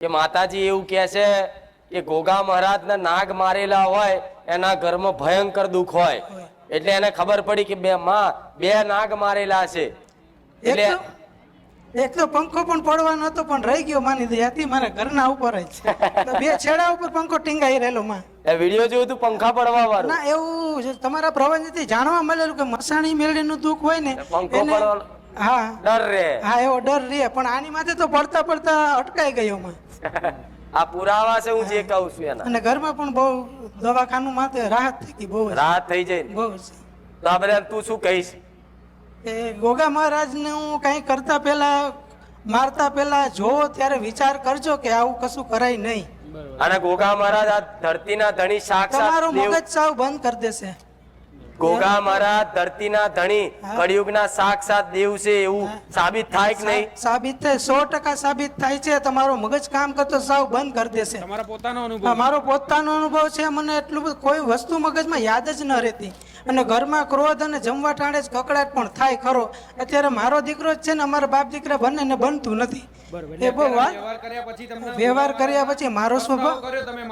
કે માતાજી એવું કહે છે કે ગોગા મહારાજના નાગ મારેલા હોય એના ઘરમાં ભયંકર દુઃખ હોય. એટલે એને ખબર પડી કે બે માં બે નાગ મારેલા છે. એટલે એક તો પંખો પણ પડવાનો હતો પણ રહી ગયો માની દે હતી મારા ઘરના ઉપર જ બે છેડા ઉપર પંખો ટીંગાઈ રહેલો માં. એ વીડિયો જોયું તું પંખા પડવા વાળું ના એવું. તમારા પ્રવચનથી જાણવા મળેલું કે મસાણી મેળીનું દુઃખ હોય ને પંખો પડવાનો હા. ડર રે. હા એવો ડર રે પણ આની માથે તો પડતા પડતા અટકાઈ ગયો માં આ પુરાવા છે હું જે કહું છું એના. અને ઘરમાં પણ બહુ દવાખાનું માથે રાહત થઈ ગઈ બહુ જ. રાહત થઈ જાય. બહુ જ. તો આ બધા તું શું કહીશ? એ ગોગા મહારાજને હું કંઈ કરતા પહેલા મારતા પહેલા જોવો ત્યારે વિચાર કરજો કે આવું કશું કરાય નહીં. અને ગોગા મહારાજ આ ધરતીના ધણી સાક્ષાત તમારું મગજ સાવ બંધ કરી દેશે. ગોગા મહારાજ ધરતીના ધણી. કળિયુગના સાક્ષાત દેવ છે એવું સાબિત થાય કે નહીં? સાબિત થાય સો ટકા સાબિત થાય છે. તમારો મગજ કામ કરતો સાવ બંધ કરી દેશે. તમારો પોતાનો અનુભવ. મારો પોતાનો અનુભવ છે. મને એટલું બધું કોઈ વસ્તુ મગજમાં યાદ જ ન રહેતી. અને ઘરમાં ક્રોધ અને જમવા ટાણે જ કકડાટ પણ થાય ખરો. અત્યારે મારો દીકરો જ છે ને અમારા બાપ દીકરા બંને ને બનતું નથી. એ બહુ વાત વ્યવહાર કર્યા પછી તમને વ્યવહાર કર્યા પછી મારો સ્વભાવ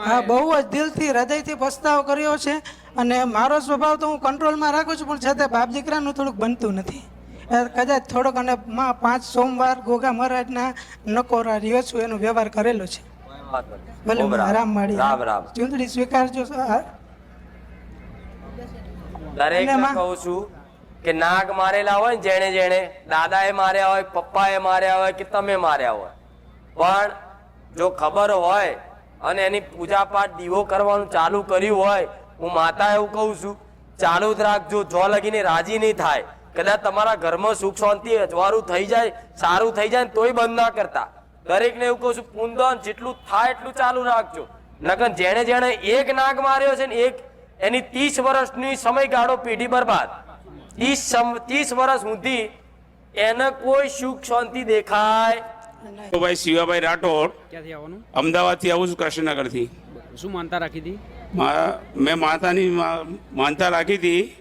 હા બહુ જ દિલથી હૃદયથી પસ્તાવ કર્યો છે. અને મારો સ્વભાવ તો હું કંટ્રોલમાં રાખું છું પણ છતાં બાપ દીકરાનું થોડુંક બનતું નથી. કદાચ થોડોક અને માં પાંચ સોમવાર ગોગા મહારાજના નકોરા રહ્યો છું એનો વ્યવહાર કરેલો છે. ભલે રામ. માળી. ચૂંટણી સ્વીકારજો દરેક કહું છું કે નાગ મારેલા હોય ને જેણે જેણે દાદાએ માર્યા હોય પપ્પાએ માર્યા હોય કે તમે માર્યા હોય. પણ જો ખબર હોય અને એની પૂજા પાઠ દીવો કરવાનું ચાલુ કર્યું હોય હું માતા એવું કહું છું ચાલુ જ રાખજો જો લગીને રાજી નહીં થાય. કદાચ તમારા ઘરમાં સુખ શાંતિ અજવાળું થઈ જાય સારું થઈ જાય ને તોય બંધ ના કરતા. દરેકને એવું કહું છું પૂંદન જેટલું થાય એટલું ચાલુ રાખજો. નકર જેણે જેણે એક નાગ માર્યો છે ને એક એની ત્રીસ વર્ષની સમયગાળો પેઢી બરબાદ. ત્રીસ ત્રીસ વર્ષ સુધી એને કોઈ સુખ શાંતિ દેખાય. ભાઈ શિવાભાઈ રાઠોડ ક્યાંથી આવવાનું? અમદાવાદથી આવું છું કૃષ્ણનગરથી શું માનતા રાખી હતી? મા- માતાની માનતા રાખી હતી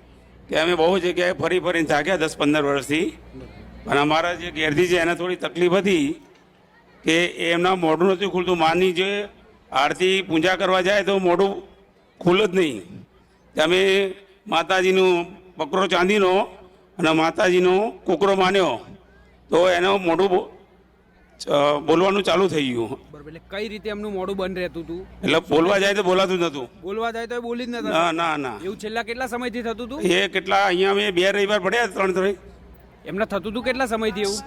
કે અમે બહુ જગ્યાએ ફરી ફરીને થાક્યા દસ પંદર વર્ષથી. પણ અમારા જે ઘેરથી છે એને થોડી તકલીફ હતી કે એમના મોઢું નથી ખુલતું. માની જે આરતી પૂજા કરવા જાય તો મોઢું ખુલ જ નહીં. અમે માતાજીનું બકરો ચાંદીનો અને માતાજીનો કુકરો માન્યો તો એનો મોઢું બોલવાનું ચાલુ થઈ ગયું. બરાબર એટલે કઈ રીતે એમનું મોઢું બંધ રહેતું હતું એટલે બોલવા જાય તો બોલાતું જ નતું. બોલવા જાય તો બોલી જ નતા ના ના ના. એવું છેલ્લા કેટલા સમયથી થતું હતું એ કેટલા અહીંયા અમે બે રવિવાર પડ્યા ત્રણ ત્રણ એમને થતું હતું કેટલા સમયથી એવું?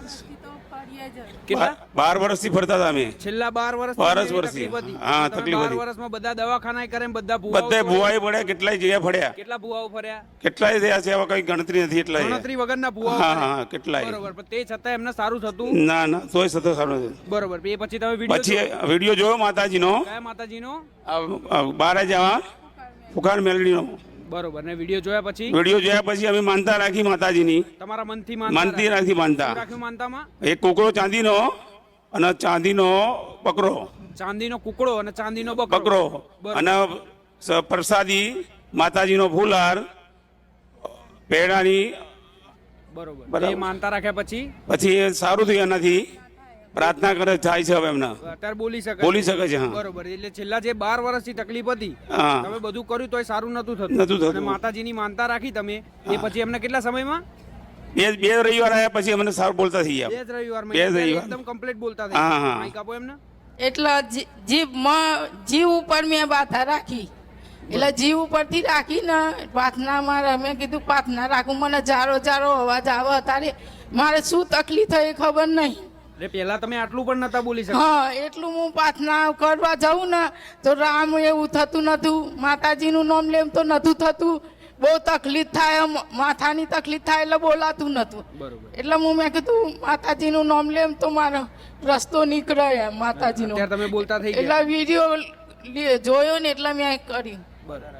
કેટલા બાર- વર્ષથી ફરતા હતા અમે. છેલ્લા બાર વર્ષ બાર જ વર્ષથી. હા, તકલીફ હતી. વર્ષમાં બધા દવાખાના કરે બધા બધા જોડે. પડ્યા કેટલાય જગ્યા ફર્યા. કેટલા ભૂવાઓ ફર્યા? કેટલાય થયા છે એવા કઈ ગણતરી નથી એટલાય. ગણતરી વગરના ભૂવાઓ હા હા કેટલાય. બરોબર પણ તે છતાં એમને સારું થતું. ના ના તોય સતત સારું નથી. બરોબર એ પછી તમે વીડિયો પછી વીડિયો જોયો માતાજીનો? કયા માતાજીનો? બારે જવા ફુકાણ મેલડીનો. બરોબર. ને વીડિયો જોયા પછી? વીડિયો જોયા પછી અમે માનતા રાખી માતાજીની. તમારા મનથી માનતી રાખી. માનતા. રાખ્યું માનતામાં? એક કુકરો ચાંદીનો અને ચાંદીનો બકરો. ચાંદીનો કુકડો અને ચાંદીનો બકરો. અને પ્રસાદી માતાજીનો ફૂલહાર પેડાની બરોબર. એ માનતા રાખ્યા પછી? પછી એ સારું થયું એનાથી. પ્રાર્થના કરે થાય છે હવે એમના. અત્યારે બોલી શકે બોલી શકે છે હા. બરોબર એટલે છેલ્લા જે બાર વર્ષથી તકલીફ હતી તમે બધું કર્યું તોય સારું નતું થતું. નતું થતું. માતાજીની માનતા રાખી તમે એ પછી એમને કેટલા સમયમાં? બે બે રવિવાર આવ્યા પછી અમને સારું બોલતા થઈ બે ગયા. બે રવિવાર બે રવિવાર. એકદમ કમ્પ્લીટ બોલતા થઈ હા. માઈક આપો એમને. એટલે જી- જીભ મ- જીવ ઉપર મેં બાધા રાખી. એટલે જીવ ઉપરથી રાખીને પ્રાર્થનામાં મેં કીધું પ્રાર્થના રાખું મને જારો જારો અવાજ આવે તારે મારે શું તકલીફ થઈ એ ખબર નહીં. એટલે પેલા તમે આટલું પણ નતા બોલી શકતા. હા એટલું હું પ્રાર્થના કરવા જાઉં ને તો રામ એવું થતું નતું માતાજીનું નામ લેમ તો નતું થતું. બહુ તકલીફ થાય માથાની તકલીફ થાય એટલે બોલાતું નતું. બરોબર. એટલે હું મેં કીધું માતાજીનું નામ લેમ તો મારો રસ્તો નીકળે એમ માતાજીનો. તમે બોલતા થઈ એટલે વીડિયો જોયો ને એટલે મેં કર્યું. બરોબર.